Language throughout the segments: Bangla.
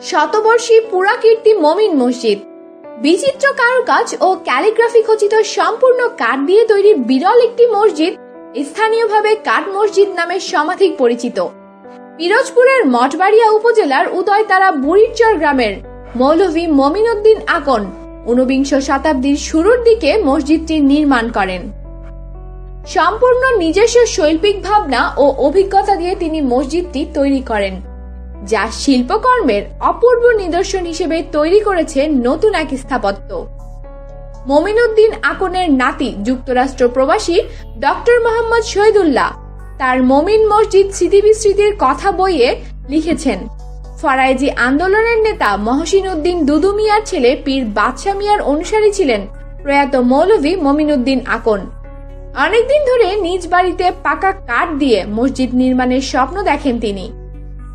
শতবর্ষী পুরাকীর্তি মমিন মসজিদ। বিচিত্র কারুকাজ ও ক্যালিগ্রাফি খচিত সম্পূর্ণ কাঠ দিয়ে তৈরি বিরল একটি মসজিদ স্থানীয়ভাবে কাঠ মসজিদ নামে সমাধিক পরিচিত। পিরোজপুরের মঠবাড়িয়া উপজেলার উদয়তারা বুড়িরচর গ্রামের মৌলভী মমিনুদ্দিন আকন ঊনবিংশ শতাব্দীর শুরুর দিকে মসজিদটি নির্মাণ করেন। সম্পূর্ণ নিজস্ব শৈল্পিক ভাবনা ও অভিজ্ঞতা দিয়ে তিনি মসজিদটি তৈরি করেন। যা শিল্পকর্মের অপূর্ব নিদর্শন হিসেবে তৈরি করেছে নতুন এক স্থাপত্য। মমিনুদ্দিন আকনের নাতি যুক্তরাষ্ট্র প্রবাসী ডক্টর মোহাম্মদ শহীদুল্লাহ তার মমিন মসজিদ স্মৃতি বিস্মৃতির কথা বইয়ে লিখেছেন, ফরাইজি আন্দোলনের নেতা মহসিন উদ্দিন দুদু মিয়ার ছেলে পীর বাদশা মিয়ার অনুসারী ছিলেন প্রয়াত মৌলভী মমিনুদ্দিন আকন। অনেকদিন ধরে নিজ বাড়িতে পাকা কাঠ দিয়ে মসজিদ নির্মাণের স্বপ্ন দেখেন তিনি।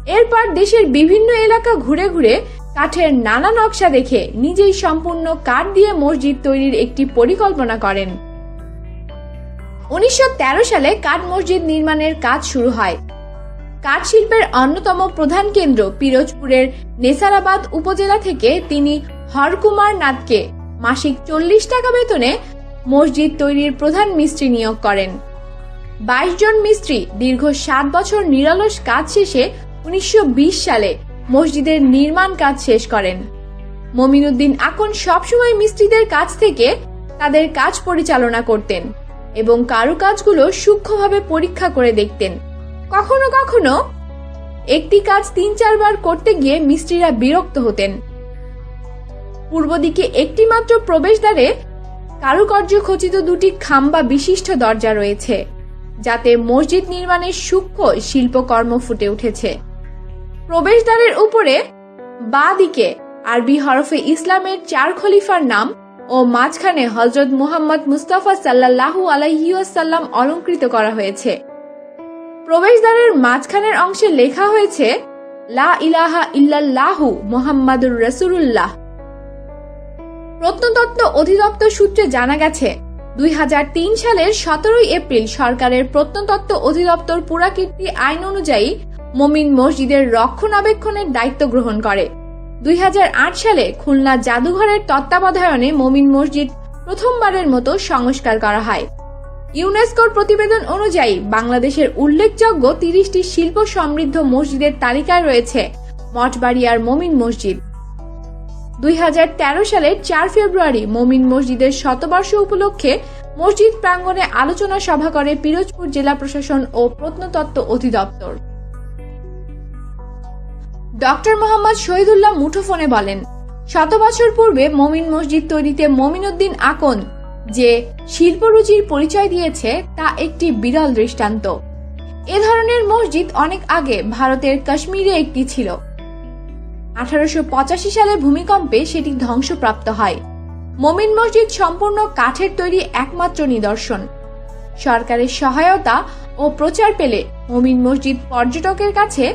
এরপর দেশের বিভিন্ন এলাকা ঘুরে ঘুরে কাঠের নানা নকশা দেখে নিজেই সম্পূর্ণ কাঠ দিয়ে মসজিদ তৈরির একটি পরিকল্পনা করেন। উনিশশো তেরো সালে কাঠ মসজিদ নির্মাণের কাজ শুরু হয়। কাঠ শিল্পের অন্যতম প্রধান কেন্দ্র পিরোজপুরের নেসারাবাদ উপজেলা থেকে তিনি হরকুমার নাথকে মাসিক চল্লিশ টাকা বেতনে মসজিদ তৈরির প্রধান মিস্ত্রি নিয়োগ করেন। বাইশ জন মিস্ত্রি দীর্ঘ সাত বছর নিরলস কাজ শেষে উনিশশো বিশ সালে মসজিদের নির্মাণ কাজ শেষ করেন। মমিনুদ্দিন আকন সবসময় মিস্ত্রিদের কাছ থেকে তাদের কাজ পরিচালনা করতেন এবং কারুকাজগুলো সূক্ষ্মভাবে পরীক্ষা করে দেখতেন। কখনো কখনো একটি কাজ তিন চারবার করতে গিয়ে মিস্ত্রিরা বিরক্ত হতেন। পূর্ব দিকে একটি মাত্র প্রবেশদ্বারে কারুকার্য খচিত দুটি খাম্বা বিশিষ্ট দরজা রয়েছে, যাতে মসজিদ নির্মাণের সূক্ষ্ম শিল্পকর্ম ফুটে উঠেছে। প্রবেশদ্বারের উপরে বা দিকে আরবি হরফে ইসলামের চার খলিফার নাম ও মাঝখানে হজরত মুহাম্মদ মুস্তাফা সাল্লাল্লাহু আলাইসাল্লাম অলঙ্কৃত করা হয়েছে। প্রবেশদ্বারের মাঝখানের অংশে লেখা হয়েছে, লা ইলাহা ইল্লাল্লাহু মোহাম্মদুর রসুল্লাহ প্রত্নতত্ত্ব অধিদপ্তর সূত্রে জানা গেছে, দুই হাজার তিন সালের সতেরোই এপ্রিল সরকারের প্রত্নতত্ত্ব অধিদপ্তর পুরাকীর্তি আইন অনুযায়ী মমিন মসজিদের রক্ষণাবেক্ষণের দায়িত্ব গ্রহণ করে। দুই হাজার আট সালে খুলনা জাদুঘরের তত্ত্বাবধায়নে মমিন মসজিদ প্রথমবারের মতো সংস্কার করা হয়। ইউনেস্কোর প্রতিবেদন অনুযায়ী বাংলাদেশের উল্লেখযোগ্য তিরিশটি শিল্প সমৃদ্ধ মসজিদের তালিকায় রয়েছে মঠবাড়িয়ার মমিন মসজিদ। দুই হাজার তেরো সালের চার ফেব্রুয়ারি মমিন মসজিদের শতবর্ষ উপলক্ষে মসজিদ প্রাঙ্গণে আলোচনা সভা করে পিরোজপুর জেলা প্রশাসন ও প্রত্নতত্ত্ব অধিদপ্তর। ডক্টর মোহাম্মদ শহীদুল্লাহ মুঠোফোনে বলেন, শত বছর পূর্বে মমিন মসজিদ তৈরিতে মমিনুদ্দিন আকন যে শিল্পরুচির পরিচয় দিয়েছে, তা একটি বিরল দৃষ্টান্ত। এ ধরনের মসজিদ অনেক আগে ভারতের কাশ্মীরে একটি ছিল। আঠারোশো সালে ভূমিকম্পে সেটি ধ্বংসপ্রাপ্ত হয়। মমিন মসজিদ সম্পূর্ণ কাঠের তৈরি একমাত্র নিদর্শন। সরকারের সহায়তা ও প্রচার পেলে মমিন মসজিদ পর্যটকের কাছে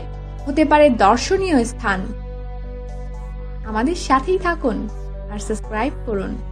হতে পারে দর্শনীয় স্থান। আমাদের সাথেই থাকুন আর সাবস্ক্রাইব করুন।